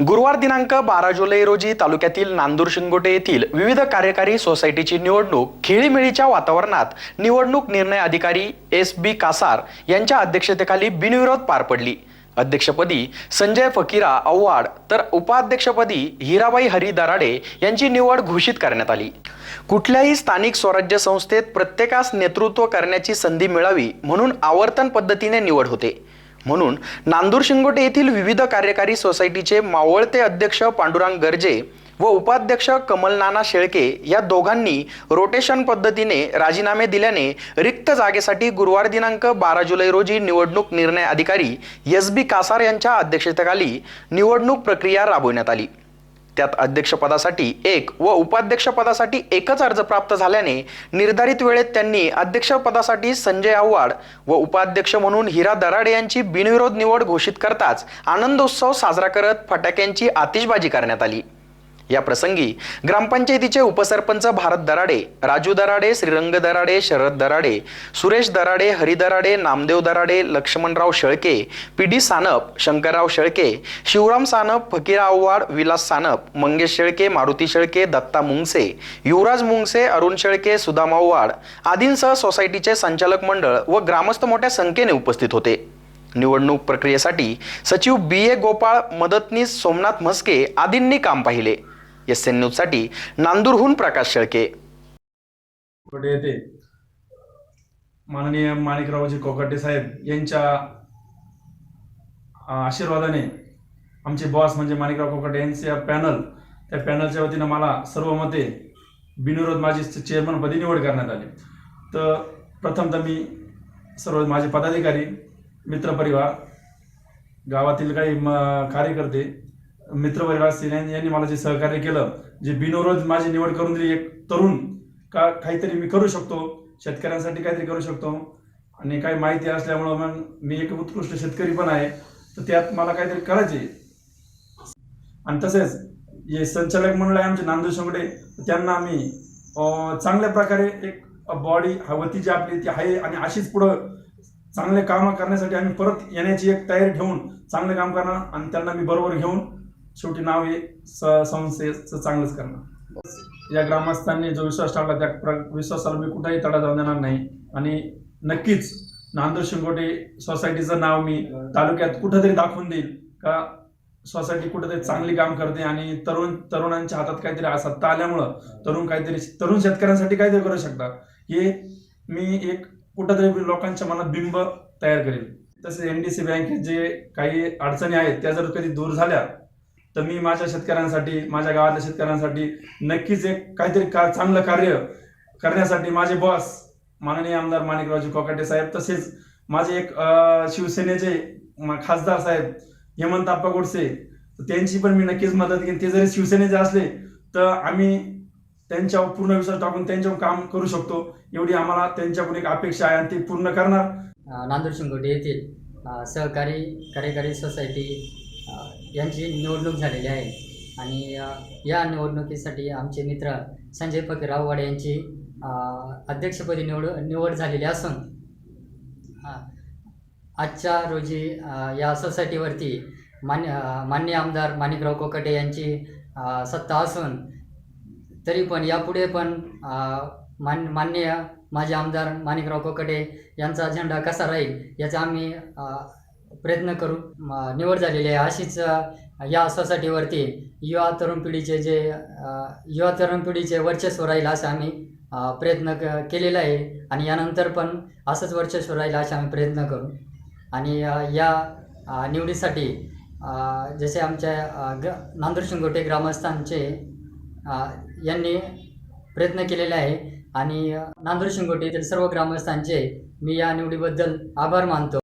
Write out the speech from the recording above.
गुरुवार दिनांक बारा जुलै रोजी तालुक्यातील नांदूर शिंगोटे येथील विविध कार्यकारी सोसायटीची निवडणूक खेळीमेळीच्या वातावरणात निवडणूक निर्णय अधिकारी एस बी कासार यांच्या अध्यक्षतेखाली बिनविरोध पार पडली. अध्यक्षपदी संजय फकीरा आव्हाड तर उपाध्यक्षपदी हिराबाई हरी दराडे यांची निवड घोषित करण्यात आली. कुठल्याही स्थानिक स्वराज्य संस्थेत प्रत्येकास नेतृत्व करण्याची संधी मिळावी म्हणून आवर्तन पद्धतीने निवड होते. म्हणून नांदूर शिंगोटे येथील विविध कार्यकारी सोसायटीचे मावळते अध्यक्ष पांडुरंग गर्जे व उपाध्यक्ष कमलनाना शेळके या दोघांनी रोटेशन पद्धतीने राजीनामे दिल्याने रिक्त जागेसाठी गुरुवार दिनांक बारा जुलै रोजी निवडणूक निर्णय अधिकारी एस बी कासार यांच्या अध्यक्षतेखाली निवडणूक प्रक्रिया राबविण्यात आली. त्यात अध्यक्षपदासाठी एक व उपाध्यक्षपदासाठी एकच अर्ज प्राप्त झाल्याने निर्धारित वेळेत त्यांनी अध्यक्षपदासाठी संजय आव्हाड व उपाध्यक्ष म्हणून हिरा दराडे यांची बिनविरोध निवड घोषित करताच आनंदोत्सव साजरा करत फटाक्यांची आतिषबाजी करण्यात आली. या प्रसंगी ग्रामपंचायतीचे उपसरपंच भारत दराडे राजू दराडे श्रीरंग दराडे शरद दराडे सुरेश दराडे हरी दराडे नामदेव दराडे लक्ष्मणराव शेळके पी डी सानप शंकरराव शेळके शिवराम सानप फकीर आव्हाड विलास सानप मंगेश शेळके मारुती शेळके दत्ता मुंगसे युवराज मुंगसे अरुण शेळके सुदाम आव्हाड आदींसह सोसायटीचे संचालक मंडळ व ग्रामस्थ मोठ्या संख्येने उपस्थित होते. निवडणूक प्रक्रियेसाठी सचिव बी ए गोपाळ मदतनीस सोमनाथ म्हस्के आदींनी काम पाहिले. एस एन न्यूजसाठी नांदूरहून प्रकाश शेळके. येथे माननीय माणिकरावजी कोकाटे साहेब यांच्या आशीर्वादाने आमचे बॉस म्हणजे माणिकराव कोकाटे यांचे पॅनल त्या पॅनलच्या वतीनं मला सर्व मते बिनविरोध माझी चेअरमनपदी निवड करण्यात आली. तर प्रथमतः मी सर्व माझे पदाधिकारी मित्रपरिवार गावातील काही म कार्यकर्ते मित्रपरिवार असतील यांनी मला जे सहकार्य केलं जे बिनविरोध माझी निवड करून दिली एक तरुण का काहीतरी मी करू शकतो शेतकऱ्यांसाठी काहीतरी करू शकतो. आणि काही माहिती असल्यामुळं मग मी एक उत्कृष्ट शेतकरी पण आहे तर त्यात मला काहीतरी करायचे आणि तसेच हे संचालक मंडळ आहे आमचे नामदेव शंगडे त्यांना आम्ही चांगल्या प्रकारे एक बॉडी हवती जी आपली ती आहे आणि अशीच पुढं चांगले कामं करण्यासाठी आम्ही परत येण्याची एक तयारी ठेवून चांगले काम करणार आणि त्यांना मी बरोबर घेऊन शेवटी नाव हे स संस्थेचं चांगलंच करणार. या ग्रामस्थांनी जो विश्वास ठेवला त्या प्र विश्वासाला मी कुठेही तडा जाऊ देणार नाही. आणि नक्कीच नांदूर शिंगोटे सोसायटीचं नाव मी तालुक्यात कुठंतरी दाखवून देईल का सोसायटी कुठेतरी चांगली काम करते आणि तरुण तरुणांच्या हातात काहीतरी सत्ता आल्यामुळं तरुण काहीतरी तरुण शेतकऱ्यांसाठी काहीतरी करू शकतात. हे मी एक कुठंतरी लोकांच्या मनात बिंब तयार करेल. तसेच एन डी सी बँकेत जे काही अडचणी आहेत त्या जर कधी दूर झाल्या तर मी माझ्या शेतकऱ्यांसाठी माझ्या गावातल्या शेतकऱ्यांसाठी नक्कीच एक काहीतरी का चांगलं कार्य करण्यासाठी माझे बॉस माननीय आमदार माणिकरावजी कोकाटे साहेब तसेच माझे एक शिवसेनेचे खासदार साहेब हेमंत आप्पा गोडसे त्यांची पण मी नक्कीच मदत घेईन. ते जरी शिवसेनेचे असले तर आम्ही त्यांच्यावर पूर्ण विश्वास टाकून त्यांच्यावर काम करू शकतो. एवढी आम्हाला त्यांच्याकडून एक अपेक्षा आहे आणि ती पूर्ण करणार. नांदूर शिंगोटे येथील सहकारी कार्यकारी सोसायटी यांची निवडणूक झालेली आहे. आणि या निवडणुकीसाठी आमचे मित्र संजय फकीर आव्हाड यांची अध्यक्षपदी निवड निवड झालेली असून आजच्या रोजी या सोसायटीवरती मान्य मान्य आमदार माणिकराव कोकटे यांची सत्ता असून तरी पण यापुढे पण मान मान्य माजी आमदार माणिकराव कोकटे यांचा झेंडा कसा राहील याचा आम्ही प्रयत्न करू. निवड झालेली आहे. अशीच या सोसायटीवरती युवा तरुण पिढीचे जे युवा तरुण पिढीचे वर्चस्व राहील असं आम्ही प्रयत्न क केलेला आहे. आणि यानंतर पण असंच वर्चस्व राहील असे आम्ही प्रयत्न करू. आणि या निवडीसाठी जसे आमच्या ग नांदूर शिंगोटे ग्रामस्थांचे यांनी प्रयत्न केलेले आहे. आणि नांदूर शिंगोटे येथील सर्व ग्रामस्थांचे मी या निवडीबद्दल आभार मानतो.